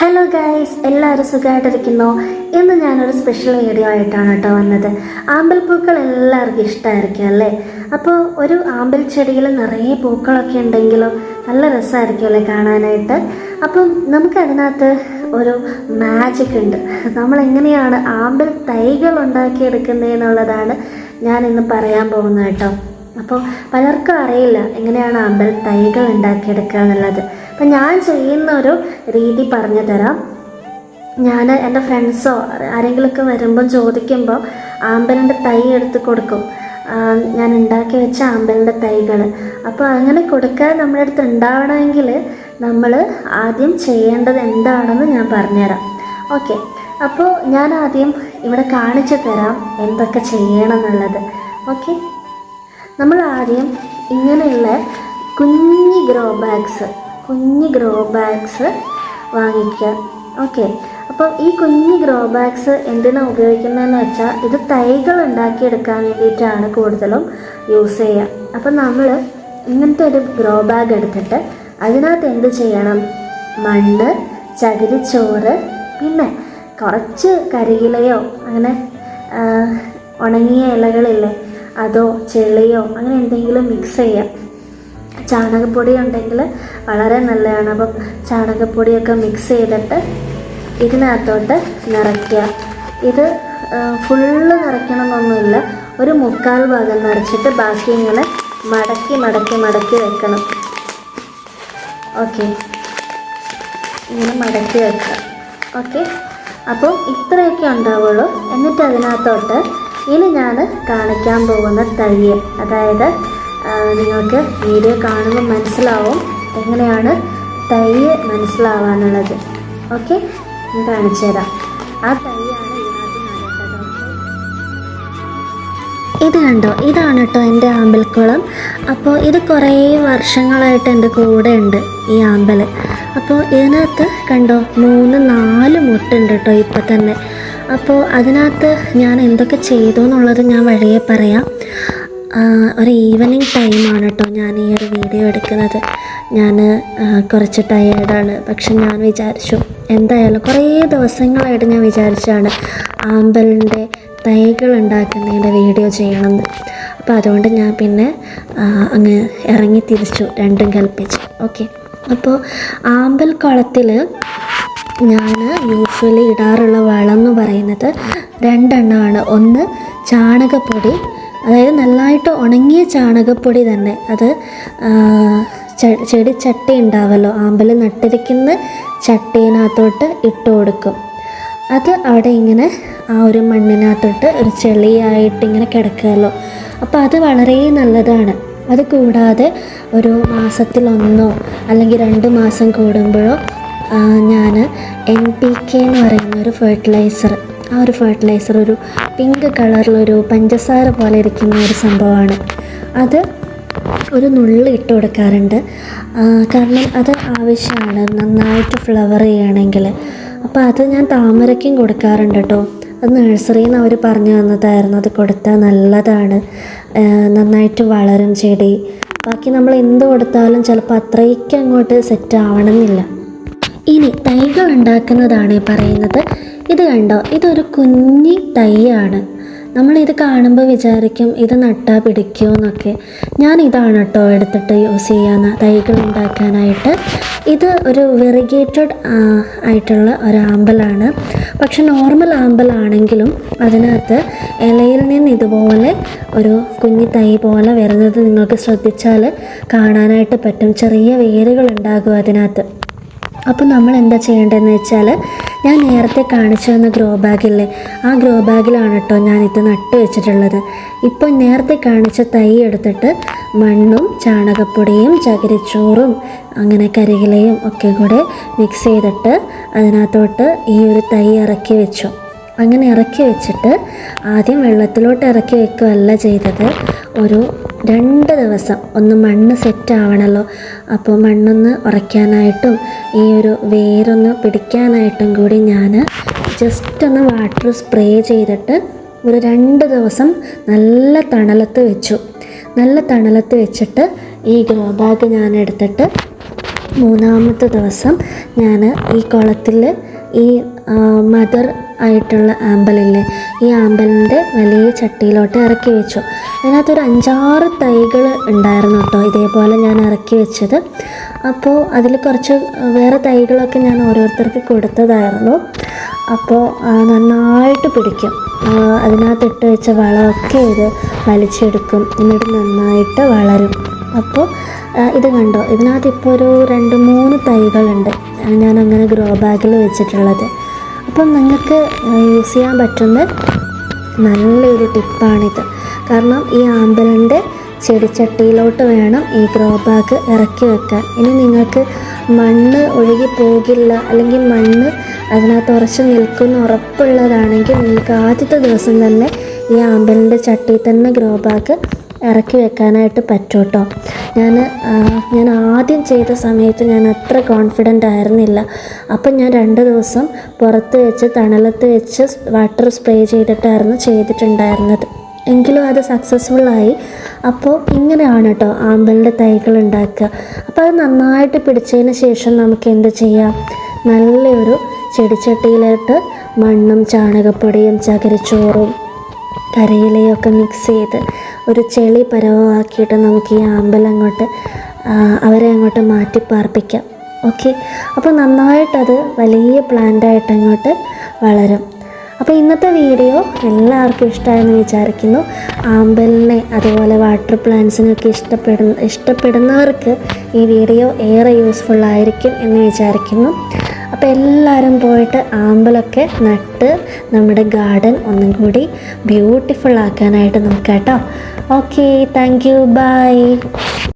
Hello guys എല്ലാവരും സുഖമായിട്ടിരിക്കുന്നു? ഇന്ന് ഞാനൊരു സ്പെഷ്യൽ വീഡിയോ ആയിട്ടാണ് കേട്ടോ വന്നത്. ആമ്പൽ പൂക്കൾ എല്ലാവർക്കും ഇഷ്ടമായിരിക്കും അല്ലേ? അപ്പോൾ ഒരു ആമ്പൽ ചെടിയിൽ നിറയെ പൂക്കളൊക്കെ ഉണ്ടെങ്കിലും നല്ല രസമായിരിക്കും അല്ലേ കാണാനായിട്ട്? അപ്പം നമുക്കതിനകത്ത് ഒരു മാജിക് ഉണ്ട്. നമ്മൾ എങ്ങനെയാണ് ആമ്പൽ തൈകൾ ഉണ്ടാക്കിയെടുക്കുന്നതെന്നുള്ളതാണ് ഞാൻ ഇന്ന് പറയാൻ പോകുന്നത് കേട്ടോ. അപ്പോൾ പലർക്കും അറിയില്ല എങ്ങനെയാണ് ആമ്പൽ തൈകൾ ഉണ്ടാക്കിയെടുക്കുക എന്നുള്ളത്. അപ്പം ഞാൻ ചെയ്യുന്ന ഒരു രീതി പറഞ്ഞു തരാം. ഞാൻ എന്റെ ഫ്രണ്ട്സോ ആരെങ്കിലുമൊക്കെ വരുമ്പോൾ ചോദിക്കുമ്പോൾ ആമ്പലിന്റെ തൈ എടുത്ത് കൊടുക്കും. ഞാൻ ഉണ്ടാക്കി വെച്ച ആമ്പലിന്റെ തൈകൾ അപ്പോൾ അങ്ങനെ കൊടുക്കാൻ നമ്മുടെ അടുത്ത് ഉണ്ടാവണമെങ്കിൽ നമ്മൾ ആദ്യം ചെയ്യേണ്ടത് എന്താണെന്ന് ഞാൻ പറഞ്ഞുതരാം. ഓക്കെ. അപ്പോൾ ഞാൻ ആദ്യം ഇവിടെ കാണിച്ചു തരാം എന്തൊക്കെ ചെയ്യണം എന്നുള്ളത് ഓക്കെ. നമ്മൾ ആദ്യം ഇങ്ങനെയുള്ള കുഞ്ഞി ഗ്രോ ബാഗ്സ് കുഞ്ഞി ഗ്രോ ബാഗ്സ് വാങ്ങിക്കുക. ഓക്കെ അപ്പോൾ ഈ കുഞ്ഞ് ഗ്രോ ബാഗ്സ് എന്തിനാണ് ഉപയോഗിക്കുന്നതെന്ന് വെച്ചാൽ ഇത് തൈകൾ ഉണ്ടാക്കിയെടുക്കാൻ വേണ്ടിയിട്ടാണ് കൂടുതലും യൂസ് ചെയ്യുക. അപ്പോൾ നമ്മൾ ഇങ്ങനത്തെ ഒരു ഗ്രോ ബാഗ് എടുത്തിട്ട് അതിനകത്ത് എന്ത് ചെയ്യണം? മണ്ണ് ചകിരിച്ചോറ് പിന്നെ കുറച്ച് കരിയിലയോ അങ്ങനെ ഉണങ്ങിയ ഇലകളില്ലേ അതോ ചെളിയോ അങ്ങനെ എന്തെങ്കിലും മിക്സ് ചെയ്യാം ചാണകപ്പൊടി ഉണ്ടെങ്കിൽ വളരെ നല്ലതാണ്. അപ്പം ചാണകപ്പൊടിയൊക്കെ മിക്സ് ചെയ്തിട്ട് ഇതിനകത്തോട്ട് നിറയ്ക്കുക. ഇത് ഫുള്ള് നിറയ്ക്കണമെന്നൊന്നുമില്ല. ഒരു മുക്കാൽ ഭാഗം നിറച്ചിട്ട് ബാക്കി ഇങ്ങനെ മടക്കി മടക്കി മടക്കി വെക്കണം. ഓക്കെ ഇങ്ങനെ മടക്കി വെക്കുക. ഓക്കെ അപ്പോൾ ഇത്രയൊക്കെ ഉണ്ടാവുള്ളൂ. എന്നിട്ട് അതിനകത്തോട്ട് ഇനി ഞാൻ കാണിക്കാൻ പോകുന്ന തയ്യൽ അതായത് നിങ്ങൾക്ക് വീഡിയോ കാണുമ്പോൾ മനസ്സിലാവും എങ്ങനെയാണ് തയ്യ് മനസ്സിലാവാനുള്ളത്. ഓക്കെ? ഞാൻ കാണിച്ചു തരാം. ആ തയ്യാണ് ഇത് കണ്ടോ? ഇതാണ് കേട്ടോ എന്റെ ആമ്പൽക്കുളം. അപ്പോൾ ഇത് കുറേ വർഷങ്ങളായിട്ട് എന്റെ കൂടെ ഉണ്ട് ഈ ആമ്പൽ. അപ്പോൾ ഇതിനകത്ത് കണ്ടോ? മൂന്ന് നാല് മുട്ടുണ്ട് കേട്ടോ ഇപ്പം തന്നെ. അപ്പോൾ അതിനകത്ത് ഞാൻ എന്തൊക്കെ ചെയ്തു എന്നുള്ളത് ഞാൻ വഴിയെ പറയാം. ഒരു ഈവനിങ് ടൈമാണ് കേട്ടോ ഞാൻ ഈ ഒരു വീഡിയോ എടുക്കുന്നത്. ഞാൻ കുറച്ച് ടയേർഡാണ് പക്ഷെ ഞാൻ വിചാരിച്ചു എന്തായാലും കുറേ ദിവസങ്ങളായിട്ട് ഞാൻ വിചാരിച്ചാണ് ആമ്പലിന്റെ തൈകൾ ഉണ്ടാക്കുന്നതിന്റെ വീഡിയോ ചെയ്യണമെന്ന്. അപ്പോൾ അതുകൊണ്ട് ഞാൻ പിന്നെ അങ്ങ് ഇറങ്ങി തിരിച്ചു രണ്ടും കൽപ്പിച്ചു. ഓക്കെ അപ്പോൾ ആമ്പൽ കുളത്തിൽ ഞാൻ യൂഷ്വലി ഇടാറുള്ള വളം എന്ന് പറയുന്നത് രണ്ടെണ്ണമാണ്. ഒന്ന് ചാണകപ്പൊടി അതായത് നന്നായിട്ട് ഉണങ്ങിയ ചാണകപ്പൊടി തന്നെ. അത് ചെടി ചട്ടി ഉണ്ടാവല്ലോ ആമ്പൽ നട്ടിരിക്കുന്ന ചട്ടിനകത്തോട്ട് ഇട്ട് കൊടുക്കും. അത് അവിടെ ഇങ്ങനെ ആ ഒരു മണ്ണിനകത്തോട്ട് ഒരു ചെളിയായിട്ട് ഇങ്ങനെ കിടക്കുമല്ലോ അപ്പോൾ അത് വളരെ നല്ലതാണ്. അത് കൂടാതെ ഒരു മാസത്തിലൊന്നോ അല്ലെങ്കിൽ രണ്ട് മാസം കൂടുമ്പോഴോ ഞാൻ എൻ പി കെ എന്ന് പറയുന്ന ഒരു ഫെർട്ടിലൈസർ ആ ഒരു ഫെർട്ടിലൈസർ ഒരു പിങ്ക് കളറിലൊരു പഞ്ചസാര പോലെ ഇരിക്കുന്ന ഒരു സംഭവമാണ്. അത് ഒരു നുള്ളി ഇട്ട് കൊടുക്കാറുണ്ട്. കാരണം അത് ആവശ്യമാണ്. നന്നായിട്ട് ഫ്ലവർ ചെയ്യണമെങ്കിൽ അപ്പോൾ അത് ഞാൻ താമരയ്ക്കും കൊടുക്കാറുണ്ട് കേട്ടോ അത് നഴ്സറിയിൽ നിന്ന് അവർ പറഞ്ഞു തന്നതായിരുന്നു. അത് കൊടുത്താൽ നല്ലതാണ്. നന്നായിട്ട് വളരും ചെടി. ബാക്കി നമ്മൾ എന്ത് കൊടുത്താലും ചിലപ്പോൾ അത്രയ്ക്ക് അങ്ങോട്ട് സെറ്റ് ആവണമെന്നില്ല. ഇനി തൈകൾ ഉണ്ടാക്കുന്നതാണ് പറയുന്നത്. ഇത് കണ്ടോ? ഇതൊരു കുഞ്ഞി തൈയാണ്. നമ്മളിത് കാണുമ്പോൾ വിചാരിക്കും ഇത് നട്ടാ പിടിക്കുമോ എന്നൊക്കെ ഞാൻ ഇതാണ് കേട്ടോ എടുത്തിട്ട് യൂസ് ചെയ്യാവുന്ന തൈകൾ ഉണ്ടാക്കാനായിട്ട്. ഇത് ഒരു വെറിഗേറ്റഡ് ആയിട്ടുള്ള ഒരു ആമ്പലാണ്. പക്ഷെ നോർമൽ ആമ്പലാണെങ്കിലും അതിനകത്ത് ഇലയിൽ നിന്ന് ഇതുപോലെ ഒരു കുഞ്ഞി തൈ പോലെ വരുന്നത് നിങ്ങൾക്ക് ശ്രദ്ധിച്ചാൽ കാണാനായിട്ട് പറ്റും. ചെറിയ വേരുകൾ ഉണ്ടാകും അതിനകത്ത്. അപ്പോൾ നമ്മൾ എന്താ ചെയ്യേണ്ടതെന്ന് വെച്ചാൽ ഞാൻ നേരത്തെ കാണിച്ചു തന്ന ഗ്രോ ബാഗില്ലേ? ആ ഗ്രോ ബാഗിലാണ് കേട്ടോ ഞാനിത് നട്ട് വെച്ചിട്ടുള്ളത്. ഇപ്പോൾ നേരത്തെ കാണിച്ച തൈ എടുത്തിട്ട് മണ്ണും ചാണകപ്പൊടിയും ചകിരിച്ചോറും അങ്ങനെ കരികിലയും ഒക്കെ കൂടെ മിക്സ് ചെയ്തിട്ട് അതിനകത്തോട്ട് ഈ ഒരു തൈ ഇറക്കി വെച്ചു. അങ്ങനെ ഇറക്കി വെച്ചിട്ട് ആദ്യം വെള്ളത്തിലോട്ട് ഇറക്കി വെക്കുകയല്ല ചെയ്തത്. ഒരു രണ്ട് ദിവസം ഒന്ന് മണ്ണ് സെറ്റ് ആവണമല്ലോ അപ്പോൾ മണ്ണൊന്ന് ഉറയ്ക്കാനായിട്ടും ഈ ഒരു വേരൊന്ന് പിടിക്കാനായിട്ടും കൂടി ഞാൻ ജസ്റ്റ് ഒന്ന് വാട്ടർ സ്പ്രേ ചെയ്തിട്ട് ഒരു രണ്ട് ദിവസം നല്ല തണലത്ത് വെച്ചു. നല്ല തണലത്ത് വെച്ചിട്ട് ഈ ഗ്രോ ബാഗ് ഞാൻ എടുത്തിട്ട് മൂന്നാമത്തെ ദിവസം ഞാൻ ഈ കുളത്തിൽ ഈ മദർ ആയിട്ടുള്ള ആമ്പലില്ലേ ഈ ആമ്പലിന്റെ വലിയ ചട്ടിയിലോട്ട് ഇറക്കി വെച്ചു. അതിനകത്തൊരു അഞ്ചാറ് തൈകൾ ഉണ്ടായിരുന്നു കേട്ടോ ഇതേപോലെ ഞാൻ ഇറക്കി വെച്ചത്. അപ്പോൾ അതിൽ കുറച്ച് വേറെ തൈകളൊക്കെ ഞാൻ ഓരോരുത്തർക്ക് കൊടുത്തതായിരുന്നു. അപ്പോൾ നന്നായിട്ട് പിടിക്കും. അതിനകത്തിട്ട് വെച്ച വളമൊക്കെ ഇത് വലിച്ചെടുക്കും. എന്നിട്ട് നന്നായിട്ട് വളരും. അപ്പോൾ ഇത് കണ്ടോ? ഇതിനകത്ത് ഇപ്പോൾ ഒരു രണ്ട് മൂന്ന് തൈകളുണ്ട്. ഞാൻ അങ്ങനെ ഗ്രോ ബാഗിൽ വെച്ചിട്ടുള്ളത്. അപ്പം നിങ്ങൾക്ക് യൂസ് ചെയ്യാൻ പറ്റുന്ന നല്ലൊരു ടിപ്പാണിത്. കാരണം ഈ ആമ്പലിന്റെ ചെടിച്ചട്ടിയിലോട്ട് വേണം ഈ ഗ്രോ ബാഗ് ഇറക്കി വെക്കാൻ. ഇനി നിങ്ങൾക്ക് മണ്ണ് ഒഴുകി പോകില്ല അല്ലെങ്കിൽ മണ്ണ് അതിനകത്ത് ഉറച്ച് നിൽക്കുന്ന ഉറപ്പുള്ളതാണെങ്കിൽ നിങ്ങൾക്ക് ആദ്യത്തെ ദിവസം തന്നെ ഈ ആമ്പലിന്റെ ചട്ടിയിൽ തന്നെ ഗ്രോ ബാഗ് ഇറക്കി വെക്കാനായിട്ട് പറ്റും കേട്ടോ ഞാൻ ഞാൻ ആദ്യം ചെയ്ത സമയത്ത് ഞാൻ അത്ര കോൺഫിഡന്റ് ആയിരുന്നില്ല. അപ്പം ഞാൻ രണ്ട് ദിവസം പുറത്ത് വെച്ച് തണലത്ത് വെച്ച് വാട്ടർ സ്പ്രേ ചെയ്തിട്ടായിരുന്നു ചെയ്തിട്ടുണ്ടായിരുന്നത്. എങ്കിലും അത് സക്സസ്ഫുള്ളായി അപ്പോൾ ഇങ്ങനെയാണ് കേട്ടോ ആമ്പലിന്റെ തൈകൾ ഉണ്ടാക്കുക. അപ്പോൾ അത് നന്നായിട്ട് പിടിച്ചതിന് ശേഷം നമുക്ക് എന്ത് ചെയ്യാം? നല്ലൊരു ചെടിച്ചട്ടിയിലോട്ട് മണ്ണും ചാണകപ്പൊടിയും ചകിരിച്ചോറും കരയിലയൊക്കെ മിക്സ് ചെയ്ത് ഒരു ചെളി പരവമാക്കിയിട്ട് നമുക്ക് ഈ ആമ്പൽ അങ്ങോട്ട് അവരെ അങ്ങോട്ട് മാറ്റി പാർപ്പിക്കാം. ഓക്കെ അപ്പോൾ നന്നായിട്ടത് വലിയ പ്ലാന്റായിട്ട് അങ്ങോട്ട് വളരും. അപ്പോൾ ഇന്നത്തെ വീഡിയോ എല്ലാവർക്കും ഇഷ്ടമായെന്ന് വിചാരിക്കുന്നു. ആമ്പലിനെ അതുപോലെ വാട്ടർ പ്ലാന്റ്സിനൊക്കെ ഇഷ്ടപ്പെടുന്ന ഇഷ്ടപ്പെടുന്നവർക്ക് ഈ വീഡിയോ ഏറെ യൂസ്ഫുൾ ആയിരിക്കും എന്ന് വിചാരിക്കുന്നു. അപ്പോൾ എല്ലാവരും പോയിട്ട് ആമ്പലൊക്കെ നട്ട് നമ്മുടെ ഗാർഡൻ ഒന്നും കൂടി ബ്യൂട്ടിഫുൾ ആക്കാനായിട്ട് നോക്കാം കേട്ടോ ഓക്കെ താങ്ക് യു ബൈ